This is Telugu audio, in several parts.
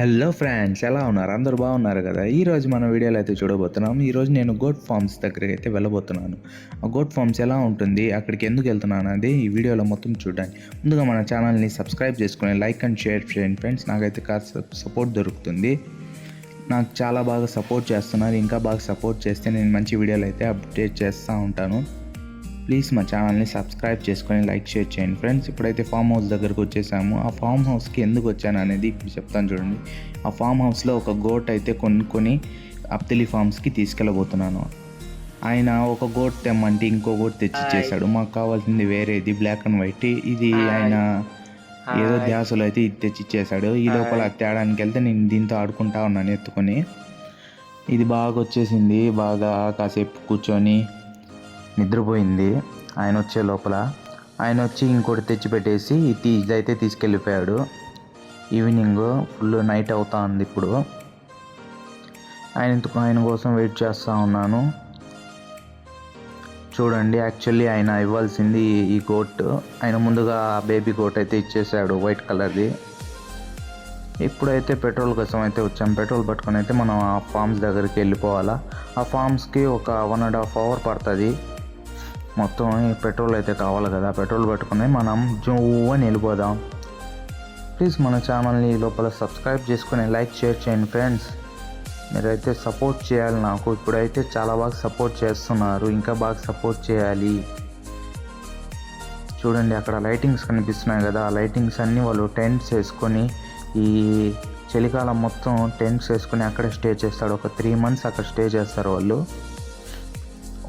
హలో ఫ్రెండ్స్ ఎలా ఉన్నారు? అందరూ బాగున్నారు కదా? ఈరోజు మన వీడియోలో అయితే చూడబోతున్నాం. ఈరోజు నేను గోట్ ఫార్మ్స్ దగ్గరికి అయితే వెళ్ళబోతున్నాను. ఆ గోట్ ఫార్మ్స్ ఎలా ఉంటుంది? అక్కడికి ఎందుకు వెళ్తున్నాను అనేది ఈ వీడియోలో మొత్తం చూడండి. ముందుగా మన ఛానల్ని సబ్స్క్రైబ్ చేసుకుని లైక్ అండ్ షేర్ చేయండి ఫ్రెండ్స్ నాకైతే కాస్త సపోర్ట్ దొరుకుతుంది. నాకు చాలా బాగా సపోర్ట్ చేస్తున్నారు. ఇంకా బాగా సపోర్ట్ చేస్తే నేను మంచి వీడియోలు అయితే అప్డేట్ చేస్తూ ఉంటాను. ప్లీజ్ మా ఛానల్ని సబ్స్క్రైబ్ చేసుకొని లైక్ షేర్ చేయండి. ఫ్రెండ్స్ ఇప్పుడైతే ఫామ్ హౌస్ దగ్గరకు వచ్చేసాము. ఆ ఫామ్ హౌస్కి ఎందుకు వచ్చాను అనేది ఇప్పుడు చెప్తాను చూడండి. ఆ ఫామ్ హౌస్లో ఒక గోట్ అయితే కొనుక్కొని అప్తలి ఫార్మ్స్కి తీసుకెళ్ళబోతున్నాను. ఆయన ఒక గోట్ తెమ్మంటే ఇంకో గోట్ తెచ్చిచ్చేసాడు. మాకు కావాల్సింది వేరేది బ్లాక్ అండ్ వైట్ ఇది ఆయన ఏదో ధ్యాసలో అయితే ఇది తెచ్చిచ్చేసాడు. ఈ లోపల తేడానికి వెళ్తే నేను దీంతో ఆడుకుంటా ఉన్నాను ఎత్తుకొని. ఇది బాగా వచ్చేసింది. బాగా కాసేపు కూర్చొని నిద్రపోయింది. ఆయన వచ్చే లోపల ఆయన వచ్చి ఇంకోటి తెచ్చిపెట్టేసి ఇది ఇదైతే తీసుకెళ్ళిపోయాడు. ఈవినింగ్ ఫుల్ నైట్ అవుతా ఉంది ఇప్పుడు. ఆయన ఆయన కోసం వెయిట్ చేస్తూ ఉన్నాను. చూడండి యాక్చువల్లీ ఆయన ఇవ్వాల్సింది ఈ కోట్. ఆయన ముందుగా బేబీ కోట్ అయితే ఇచ్చేసాడు వైట్ కలర్ది. ఇప్పుడైతే పెట్రోల్ కోసం అయితే వచ్చాం. పెట్రోల్ పట్టుకొని అయితే మనం ఆ ఫామ్స్ దగ్గరికి వెళ్ళిపోవాలా. ఆ ఫామ్స్కి ఒక వన్ అండ్ హాఫ్ అవర్ పడుతుంది. మొత్తం పెట్రోల్ అయితే కావాలి కదా. పెట్రోల్ పెట్టుకుని మనం జూ అని వెళ్ళిపోదాం ప్లీజ్ మన ఛానల్ని లోపల సబ్స్క్రైబ్ చేసుకుని లైక్ షేర్ చేయండి ఫ్రెండ్స్ మీరైతే సపోర్ట్ చేయాలి నాకు. ఇప్పుడైతే చాలా బాగా సపోర్ట్ చేస్తున్నారు. ఇంకా బాగా సపోర్ట్ చేయాలి. చూడండి అక్కడ లైటింగ్స్ కనిపిస్తున్నాయి కదా. ఆ లైటింగ్స్ అన్నీ వాళ్ళు టెంట్స్ వేసుకొని ఈ చలికాలం మొత్తం టెంట్స్ వేసుకొని అక్కడే స్టే చేస్తాడు ఒక త్రీ మంత్స్ అక్కడ స్టే చేస్తారు వాళ్ళు.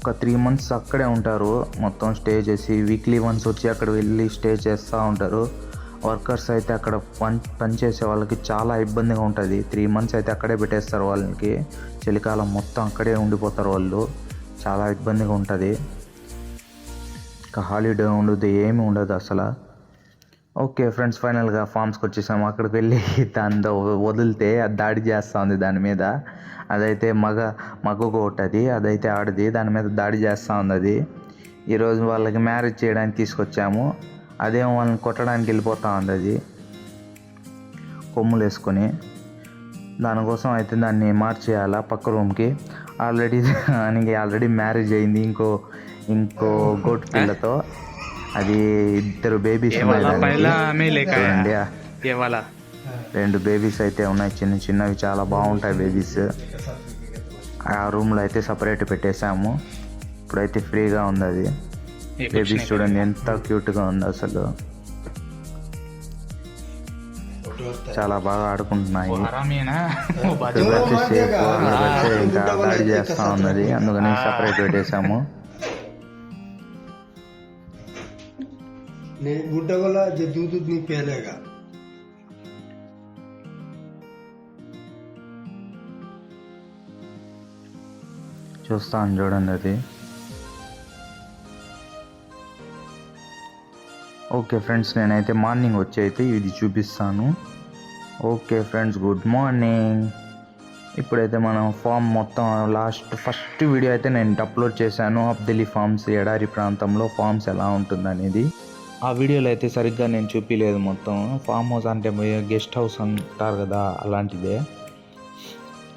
ఒక త్రీ మంత్స్ అక్కడే ఉంటారు. మొత్తం స్టే చేసి వీక్లీ వన్స్ వచ్చి అక్కడ వెళ్ళి స్టే చేస్తూ ఉంటారు. వర్కర్స్ అయితే అక్కడ పని పనిచేసే వాళ్ళకి చాలా ఇబ్బందిగా ఉంటుంది. త్రీ మంత్స్ అయితే అక్కడే పెట్టేస్తారు వాళ్ళకి. చలికాలం మొత్తం అక్కడే ఉండిపోతారు వాళ్ళు. చాలా ఇబ్బందిగా ఉంటుంది. ఇంకా హాలిడే ఉండదు ఏమీ ఉండదు అసలు. ఓకే ఫ్రెండ్స్ ఫైనల్గా ఫామ్స్కి వచ్చేసాము. అక్కడికి వెళ్ళి దాంతో వదిలితే అది దాడి చేస్తూ ఉంది దాని మీద. అదైతే మగ మగ కోట్ అది అదైతే ఆడది. దాని మీద దాడి చేస్తూ ఉన్నది. ఈరోజు వాళ్ళకి మ్యారేజ్ చేయడానికి తీసుకొచ్చాము. అదేమో వాళ్ళని కొట్టడానికి వెళ్ళిపోతూ ఉంది అది కొమ్ములు వేసుకొని. దానికోసం అయితే దాన్ని మార్చేయాలా పక్క రూమ్కి. ఆల్రెడీ దానికి ఆల్రెడీ మ్యారేజ్ అయింది. ఇంకో ఇంకో గోట్ పిల్లతో. అది ఇద్దరు బేబీస్ ఉన్నాయి రెండు బేబీస్ అయితే ఉన్నాయి చిన్న చిన్నవి చాలా బాగుంటాయి బేబీస్ ఆ రూమ్లో అయితే సపరేట్ పెట్టేశాము ఇప్పుడైతే ఫ్రీగా ఉంది అది ये कुछ బేబీస్ नहीं చూడండి ఎంత క్యూట్గా ఉంది అసలు చాలా బాగా ఆడుకుంటున్నాయి वो हरामी है ना वो बाजू ఇప్పుడైతే సేఫ్ వాళ్ళకైతే ఇంకా దాడి చేస్తూ ఉన్నది అందుకని సపరేట్ పెట్టేశాము नहीं बूढ़ा वाला जो दूध दूध नहीं पिलाएगा చూస్తాను చూడండి అది. ఓకే ఫ్రెండ్స్ నేనైతే మార్నింగ్ వచ్చి అయితే ఇది చూపిస్తాను. Okay friends good morning. ఇప్పుడైతే మనం ఫామ్ మొత్తం లాస్ట్ ఫస్ట్ వీడియో అయితే నేను అప్లోడ్ చేశాను. అబ్దలి ఫార్మ్స్ ఎడారి ప్రాంతంలో ఫార్మ్స్ ఎలా ఉంటుందనేది. ఆ వీడియోలో అయితే సరిగ్గా నేను చూపించలేదు మొత్తం. ఫామ్ హౌస్ అంటే గెస్ట్ హౌస్ అంటారు కదా అలాంటిదే.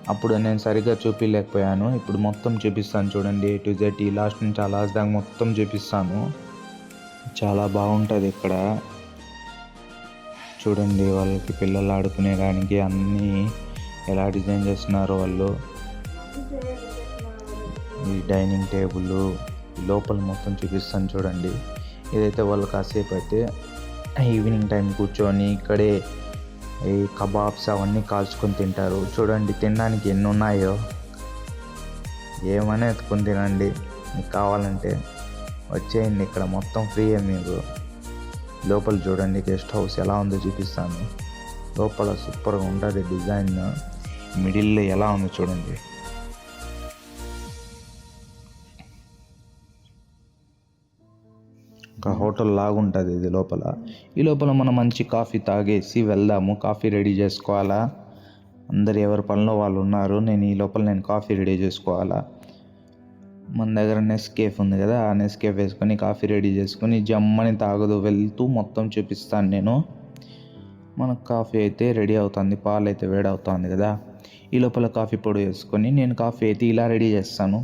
అప్పుడు నేను సరిగ్గా చూపించలేకపోయాను ఇప్పుడు మొత్తం చూపిస్తాను చూడండి. ఏ టు జెడ్ ఈ లాస్ట్ నుంచి ఆ లాస్ట్ దాకా మొత్తం చూపిస్తాను. చాలా బాగుంటుంది ఇక్కడ. చూడండి వాళ్ళకి పిల్లలు ఆడుకునే దానికి అన్నీ ఎలా డిజైన్ చేస్తున్నారు వాళ్ళు. ఈ డైనింగ్ టేబుల్ లోపల మొత్తం చూపిస్తాను చూడండి. ఇదైతే వాళ్ళు కాసేపు అయితే ఈవినింగ్ టైం కూర్చొని ఇక్కడే ఈ కబాబ్స్ అవన్నీ కాల్చుకొని తింటారు. చూడండి తినడానికి ఎన్ని ఉన్నాయో ఏమైనా ఎత్తుకొని తినండి. మీకు కావాలంటే వచ్చేయండి. ఇక్కడ మొత్తం ఫ్రీయే మీకు. లోపల చూడండి గెస్ట్ హౌస్ ఎలా ఉందో చూపిస్తాను. లోపల సూపర్గా ఉంటుంది డిజైన్. మిడిల్లో ఎలా ఉందో చూడండి. ఒక హోటల్ లాగుంటుంది ఇది లోపల. ఈ లోపల మనం మంచి కాఫీ తాగేసి వెళ్దాము. కాఫీ రెడీ చేసుకోవాలా? అందరు ఎవరి పనిలో వాళ్ళు ఉన్నారు? నేను ఈ లోపల నేను కాఫీ రెడీ చేసుకోవాలా? మన దగ్గర నెస్కేఫ్ ఉంది కదా ఆ నెస్కేఫ్ వేసుకొని కాఫీ రెడీ చేసుకొని జమ్మని తాగదు వెళ్తూ మొత్తం చూపిస్తాను నేను. మనకు కాఫీ అయితే రెడీ అవుతుంది పాలు అయితే వేడి అవుతుంది కదా. ఈ లోపల కాఫీ పొడి వేసుకొని నేను కాఫీ అయితే ఇలా రెడీ చేస్తాను.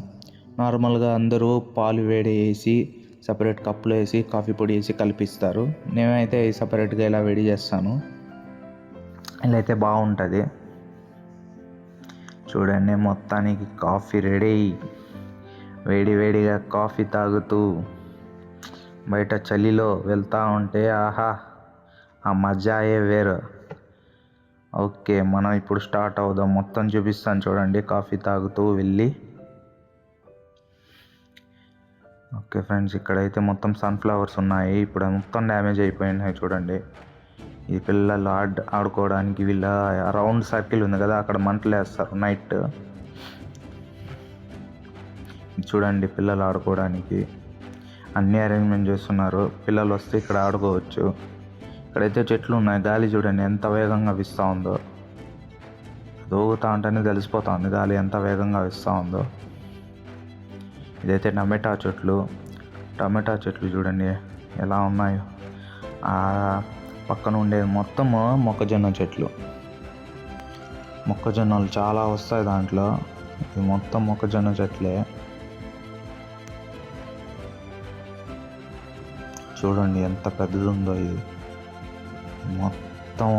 నార్మల్గా అందరూ పాలు వేడి వేసి సపరేట్ కప్పులో వేసి కాఫీ పొడి వేసి కలిపిస్తారు. నేనైతే సపరేట్గా ఇలా వేడి చేస్తాను. ఇలా అయితే బాగుంటుంది. చూడండి మొత్తానికి కాఫీ రెడీ. వేడి వేడిగా కాఫీ తాగుతూ బయట చలిలో వెళ్తూ ఉంటే ఆహా ఆ మజాయే వేరు. ఓకే మనం ఇప్పుడు స్టార్ట్ అవుదాం. మొత్తం చూపిస్తాను చూడండి. కాఫీ తాగుతూ వెళ్ళి ఓకే ఫ్రెండ్స్ ఇక్కడైతే మొత్తం సన్ఫ్లవర్స్ ఉన్నాయి. ఇప్పుడు మొత్తం డ్యామేజ్ అయిపోయినాయి చూడండి. ఈ పిల్లలు ఆడ్ ఆడుకోవడానికి వీళ్ళ రౌండ్ సర్కిల్ ఉంది కదా అక్కడ మంటలు వేస్తారు నైట్. చూడండి పిల్లలు ఆడుకోవడానికి. అన్ని అరేంజ్మెంట్ చేస్తున్నారు. పిల్లలు వస్తే ఇక్కడ ఆడుకోవచ్చు. ఇక్కడైతే చెట్లు ఉన్నాయి. గాలి చూడండి ఎంత వేగంగా వీస్తూ ఉందో. దూగుతూ ఉంటేనే తెలిసిపోతా ఉంది గాలి ఎంత వేగంగా వీస్తూ ఉందో. ఇదైతే టమాటా చెట్లు టమాటా చెట్లు చూడండి ఎలా ఉన్నాయో. ఆ పక్కన ఉండేది మొత్తము మొక్కజొన్న చెట్లు. మొక్కజొన్నలు చాలా వస్తాయి దాంట్లో. ఇది మొత్తం మొక్కజొన్న చెట్లే. చూడండి ఎంత పెద్దది ఉందో ఇది. మొత్తం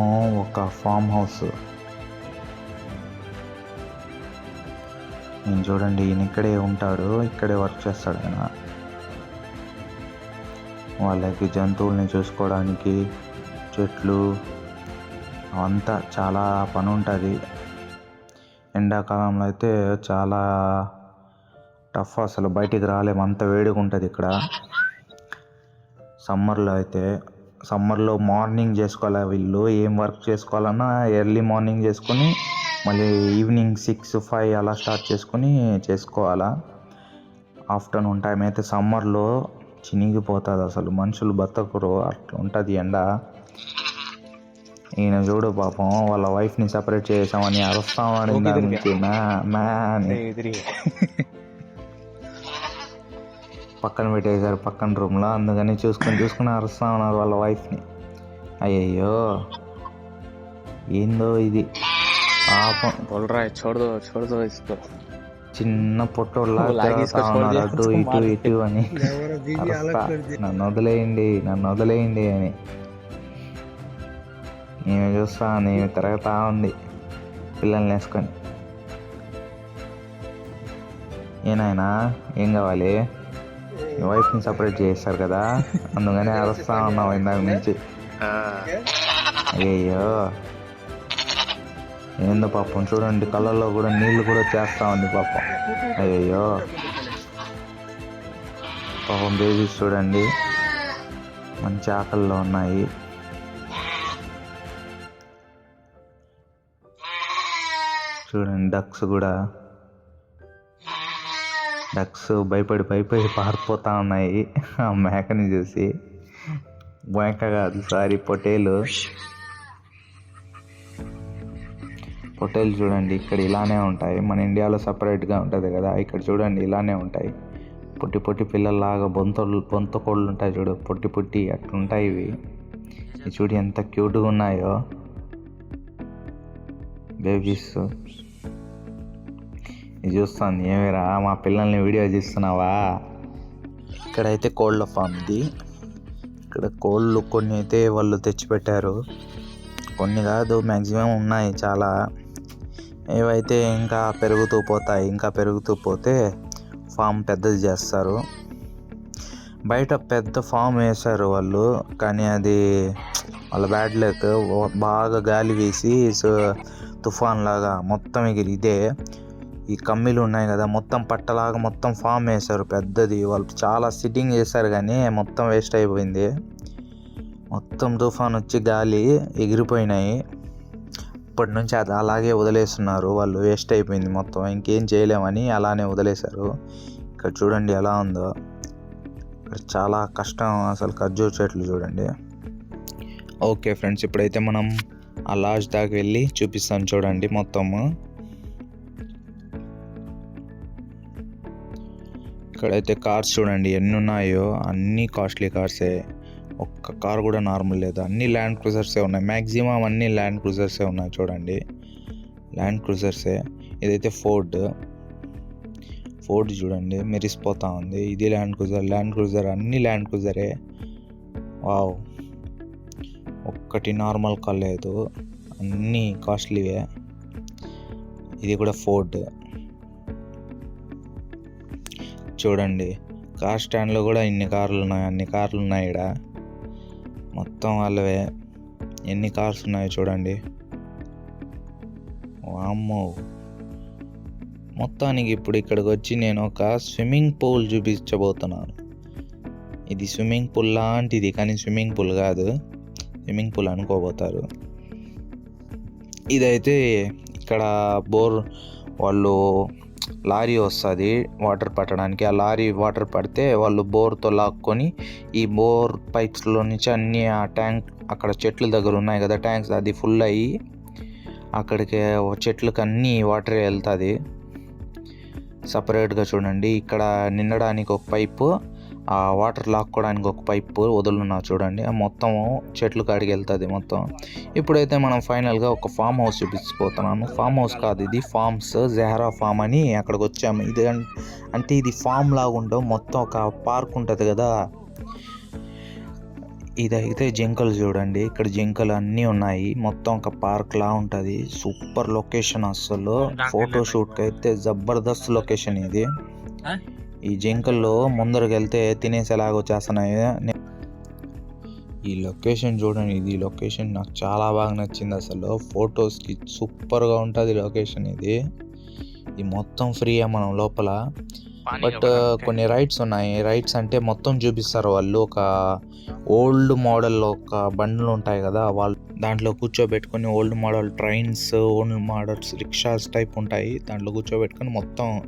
ఒక ఫామ్ హౌస్. నేను చూడండి ఈయన ఇక్కడే ఉంటాడు ఇక్కడే వర్క్ చేస్తాడు ఆయన. వాళ్ళకి జంతువుల్ని చూసుకోవడానికి చెట్లు అవంతా చాలా పని ఉంటుంది ఎండాకాలంలో అయితే చాలా టఫ్ అసలు బయటికి రాలేము అంత వేడిగా ఉంటుంది ఇక్కడ. సమ్మర్లో అయితే సమ్మర్లో మార్నింగ్ చేసుకోవాలి వీళ్ళు ఏం వర్క్ చేసుకోవాలన్నా ఎర్లీ మార్నింగ్ చేసుకొని మళ్ళీ ఈవినింగ్ సిక్స్ ఫైవ్ అలా స్టార్ట్ చేసుకొని చేసుకోవాలా? ఆఫ్టర్నూన్ టైం అయితే సమ్మర్లో చినిగిపోతుంది అసలు. మనుషులు బతకరు అట్లా ఉంటుంది ఎండ. ఈయన చూడు పాపం వాళ్ళ వైఫ్ని సపరేట్ చేసామని అరుస్తామని దాని నుంచి. మ్యా మ్యా అని. పక్కన పెట్టేశారు పక్కన రూమ్లో. అందుకని చూసుకొని చూసుకుని అరుస్తా ఉన్నారు వాళ్ళ వైఫ్ని. అయ్యయ్యో. ఏందో ఇది? పాపం बोल रहा है छोड़ दो छोड़ दो इसको చిన్న పొట్టోళ్ళ ఓ, లాగేసుకొని ఉన్నారు చూడండి, అటు ఇటు ఇటు అని हमारा बीवी अलग అరుస్తా कर दिया నన్ను వదిలేయండి నన్ను వదిలేయండి అని నేను చూస్తా నేను తిరగతా ఉంది పిల్లల్ని వేసుకొని ఏనాయనా ఏం కావాలి మీ వైఫ్ని సపరేట్ చేస్తారు కదా అందుకని అరుస్తా ఉన్నావు ఇందాక నుంచి అయ్యయ్యో ఏందో పాపం చూడండి కళ్ళల్లో కూడా నీళ్ళు కూడా చేస్తా ఉంది పాపం. అయ్యో పాపం బేబీస్ చూడండి మంచి ఆకలిలో ఉన్నాయి. చూడండి డక్స్ కూడా. డక్స్ భయపడి భయపడి పారిపోతా ఉన్నాయి. ఆ మేకని చూసి. మేక కాదు సారీ పొటేలు. హోటల్ చూడండి ఇక్కడ ఇలానే ఉంటాయి. మన ఇండియాలో సపరేట్గా ఉంటుంది కదా ఇక్కడ చూడండి ఇలానే ఉంటాయి. పొట్టి పొట్టి పిల్లల్లాగా బొంతలు బొంత కోళ్ళు ఉంటాయి చూడు పొట్టి పొట్టి అట్లుంటాయి ఇవి. ఇవి చూడు ఎంత క్యూట్గా ఉన్నాయో. బేబీస్. ఇది చూస్తాను ఏమిరా మా పిల్లల్ని వీడియో తీస్తున్నావా ఇక్కడైతే కోళ్ళ ఫామ్ ఇది ఇక్కడ కోళ్ళు కొన్ని అయితే వాళ్ళు తెచ్చిపెట్టారు. కొన్ని కాదు మ్యాక్సిమం ఉన్నాయి చాలా. ఏవైతే ఇంకా పెరుగుతూ పోతాయి ఇంకా పెరుగుతూ పోతే ఫామ్ పెద్దది చేస్తారు. బయట పెద్ద ఫామ్ వేశారు వాళ్ళు కానీ అది వాళ్ళ బ్యాడ్ లక్. బాగా గాలి వేసి సో తుఫాన్ లాగా మొత్తం ఎగిరి ఇదే. ఈ కమ్మీలు ఉన్నాయి కదా మొత్తం పట్టలాగా మొత్తం ఫామ్ వేశారు పెద్దది. వాళ్ళు చాలా సిట్టింగ్ చేశారు కానీ మొత్తం వేస్ట్ అయిపోయింది. మొత్తం తుఫాన్ వచ్చి గాలి ఎగిరిపోయినాయి. అప్పటి నుంచి అది అలాగే వదిలేస్తున్నారు. వాళ్ళు వేస్ట్ అయిపోయింది మొత్తం. ఇంకేం చేయలేమని అలానే వదిలేశారు. ఇక్కడ చూడండి ఎలా ఉందో. ఇక్కడ చాలా కష్టం అసలు ఖర్జూర చెట్లు చూడండి. ఓకే ఫ్రెండ్స్ ఇప్పుడైతే మనం ఆ లాజ్ దాకా వెళ్ళి చూపిస్తాం చూడండి మొత్తము. ఇక్కడైతే కార్స్ చూడండి ఎన్ని ఉన్నాయో అన్నీ కాస్ట్లీ కార్సే. ఒక్క కార్ కూడా నార్మల్ లేదు. అన్ని ల్యాండ్ క్రూజర్సే ఉన్నాయి. మ్యాక్సిమం అన్ని ల్యాండ్ క్రూజర్సే ఉన్నాయి చూడండి. ల్యాండ్ క్రూజర్సే ఇదైతే ఫోర్డ్ ఫోర్డ్ చూడండి. మెరిసిపోతా ఉంది. ఇది ల్యాండ్ క్రూజర్ ల్యాండ్ క్రూజర్ అన్ని ల్యాండ్ క్రూజరే వావ్ ఒక్కటి నార్మల్ కార్ లేదు. అన్నీ కాస్ట్లీవే. ఇది కూడా ఫోర్డ్ చూడండి. కార్ స్టాండ్లో కూడా ఇన్ని కార్లు ఉన్నాయి. అన్ని కార్లు ఉన్నాయి ఇక్కడ మొత్తం వాళ్ళవే. ఎన్ని కార్స్ ఉన్నాయో చూడండి. వామ్మో. మొత్తానికి ఇప్పుడు ఇక్కడికి వచ్చి నేను ఒక స్విమ్మింగ్ పూల్ చూపించబోతున్నాను. ఇది స్విమ్మింగ్ పూల్ లాంటిది కానీ స్విమ్మింగ్ పూల్ కాదు. స్విమ్మింగ్ పూల్ అనుకోబోతారు. ఇదైతే ఇక్కడ బోర్ వాళ్ళు లారీ వస్తుంది వాటర్ పట్టడానికి. ఆ లారీ వాటర్ పడితే వాళ్ళు బోర్తో లాక్కొని ఈ బోర్ పైప్స్లో నుంచి అన్ని ఆ ట్యాంక్ అక్కడ చెట్ల దగ్గర ఉన్నాయి కదా ట్యాంక్స్ అది ఫుల్ అయ్యి అక్కడికి చెట్లకు అన్ని వాటర్ వెళ్తుంది. సపరేట్గా చూడండి. ఇక్కడ నిండడానికి ఒక పైపు ఆ వాటర్ లాక్కోవడానికి ఒక పైపు వదులున్నా చూడండి. మొత్తం చెట్లు కాడికి వెళ్తుంది మొత్తం. ఇప్పుడైతే మనం ఫైనల్గా ఒక ఫామ్ హౌస్ చూపించిపోతున్నాను ఫామ్ హౌస్ కాదు ఇది ఫార్మ్స్ జెహరా ఫామ్ అని అక్కడికి వచ్చాము. ఇది అంటే ఇది ఫామ్ లాగా ఉండవు. మొత్తం ఒక పార్క్ ఉంటుంది కదా. ఇదైతే జింకలు చూడండి. ఇక్కడ జింకలు అన్నీ ఉన్నాయి. మొత్తం ఒక పార్క్ లా ఉంటుంది. సూపర్ లొకేషన్ అసలు ఫోటో షూట్కి అయితే జబర్దస్త్ లొకేషన్ ఇది. ఈ జింకల్లో ముందరకు వెళ్తే తినేసేలాగా వచ్చేస్తున్నాయి ఈ లొకేషన్ చూడండి ఇది లొకేషన్ నాకు చాలా బాగా నచ్చింది అసలు. ఫొటోస్కి సూపర్గా ఉంటుంది లొకేషన్ ఇది. ఇది మొత్తం ఫ్రీయే మనం లోపల. బట్ కొన్ని రైడ్స్ ఉన్నాయి. రైడ్స్ అంటే మొత్తం చూపిస్తారు వాళ్ళు. ఒక ఓల్డ్ మోడల్ ఒక బండ్లు ఉంటాయి కదా వాళ్ళు దాంట్లో కూర్చోబెట్టుకొని old model trains old models rickshaws type ఉంటాయి. దాంట్లో కూర్చోబెట్టుకొని మొత్తం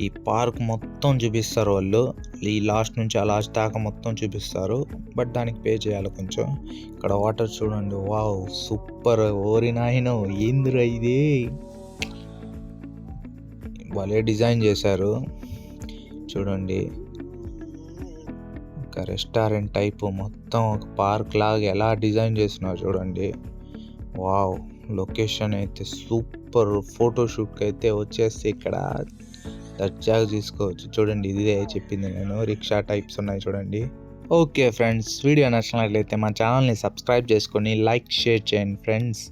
ఈ పార్క్ మొత్తం చూపిస్తారు వాళ్ళు. ఈ లాస్ట్ నుంచి ఆ లాస్ట్ దాకా మొత్తం చూపిస్తారు. బట్ దానికి పే చేయాలి కొంచెం. ఇక్కడ వాటర్ చూడండి. వావ్ సూపర్ ఓరి నాయనో ఏందిరా ఇది? భలే డిజైన్ చేశారు. చూడండి. ఒక రెస్టారెంట్ టైపు మొత్తం ఒక పార్క్ లాగా ఎలా డిజైన్ చేస్తున్నారు చూడండి. వావ్ లొకేషన్ అయితే సూపర్ ఫోటోషూట్కి అయితే వచ్చేసి ఇక్కడ దర్జాగా తీసుకోవచ్చు. చూడండి ఇదే చెప్పింది నేను. రిక్షా టైప్స్ ఉన్నాయి చూడండి. ఓకే ఫ్రెండ్స్ వీడియో నచ్చినట్లయితే మా ఛానల్ని సబ్స్క్రైబ్ చేసుకొని లైక్ షేర్ చేయండి ఫ్రెండ్స్.